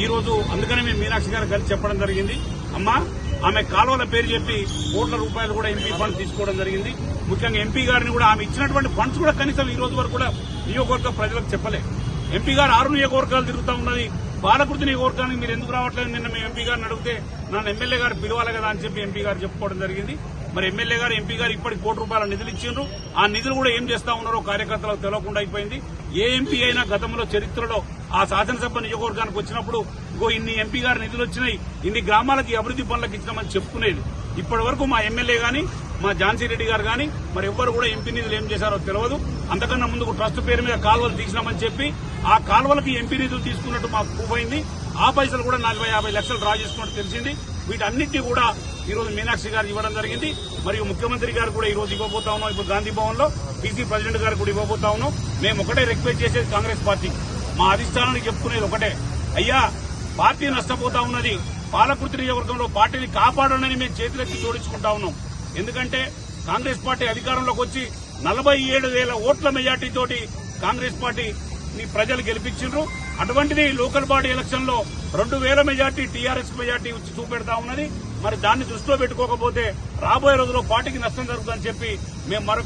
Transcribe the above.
ఈ రోజు అందుకనే మేము మీనాక్షి గారు కలిసి చెప్పడం జరిగింది. అమ్మా ఆమె కాలువల పేరు చెప్పి కోట్ల రూపాయలు కూడా ఎంపీ ఫండ్ తీసుకోవడం జరిగింది. ముఖ్యంగా ఎంపీ గారిని కూడా ఆమె ఇచ్చినటువంటి ఫండ్స్ కూడా కనీసం ఈ రోజు వరకు కూడా నియోజకవర్గ ప్రజలకు చెప్పలే. ఎంపీ గారు ఆరు నియోజకవర్గాలు తిరుగుతూ ఉన్నది. బాలకృతి నియోజకవర్గానికి మీరు ఎందుకు రావట్లేదు? నిన్న మేము ఎంపీ గారిని అడిగితే నన్ను ఎమ్మెల్యే గారు పిలవాలి కదా అని చెప్పి ఎంపీ గారు చెప్పుకోవడం జరిగింది. మరి ఎమ్మెల్యే గారు ఎంపీ గారు ఇప్పటికి కోటి రూపాయల నిధులు ఇచ్చిండ్రు. ఆ నిధులు కూడా ఏం చేస్తా ఉన్నారో కార్యకర్తలకు తెలియకుండా అయిపోయింది. ఏ ఎంపీ అయినా గతంలో చరిత్రలో ఆ శాసనసభ నియోజకవర్గానికి వచ్చినప్పుడు ఇగో ఇన్ని ఎంపీ గారు నిధులు వచ్చినాయి ఇన్ని గ్రామాలకి అభివృద్ది పనులకు ఇచ్చినామని చెప్పుకునేది. ఇప్పటి వరకు మా ఎమ్మెల్యే గాని మా ఝాన్సీ రెడ్డి గారు గాని మరి ఎవ్వరు కూడా ఎంపీ నిధులు ఏం చేశారో తెలియదు అంతకన్నా ముందుకు ట్రస్ట్ పేరు మీద కాలువలు తీసినామని చెప్పి ఆ కాలువలకి ఎంపీ నిధులు తీసుకున్నట్టు మాకు ప్రూఫ్ అయింది. ఆ పైసలు కూడా నలభై యాభై లక్షలు డ్రా చేసుకున్నట్టు తెలిసింది. వీటన్నిటిని కూడా ఈరోజు మీనాక్షి గారు ఇవ్వడం జరిగింది. మరియు ముఖ్యమంత్రి గారు కూడా ఈ రోజు ఇవ్వబోతా ఉన్నాం. ఇప్పుడు గాంధీ భవన్లో ప్రెసిడెంట్ గారు కూడా ఇవ్వబోతా ఉన్నాం. మేము ఒకటే రిక్వెస్ట్ చేసేది కాంగ్రెస్ పార్టీ. మా అధిష్టానానికి చెప్పుకునేది ఒకటే. అయ్యా పార్టీ నష్టపోతా ఉన్నది. పాలకుర్తి నియోజకవర్గంలో పార్టీని కాపాడనని మేము చేతులెత్తి జోడించుకుంటా ఉన్నాం. ఎందుకంటే కాంగ్రెస్ పార్టీ అధికారంలోకి వచ్చి నలభై ఏడు వేల ఓట్ల మెజార్టీతోటి కాంగ్రెస్ పార్టీ ప్రజలు గెలిపించిండ్రు. అటువంటిది లోకల్ బాడీ ఎలక్షన్లో రెండు వేల మెజార్టీ టీఆర్ఎస్ మెజార్టీ వచ్చి చూపెడతా ఉన్నది. మరి దాన్ని దృష్టిలో పెట్టుకోకపోతే రాబోయే రోజుల్లో పార్టీకి నష్టం జరుగుతుందని చెప్పి మేము మరొక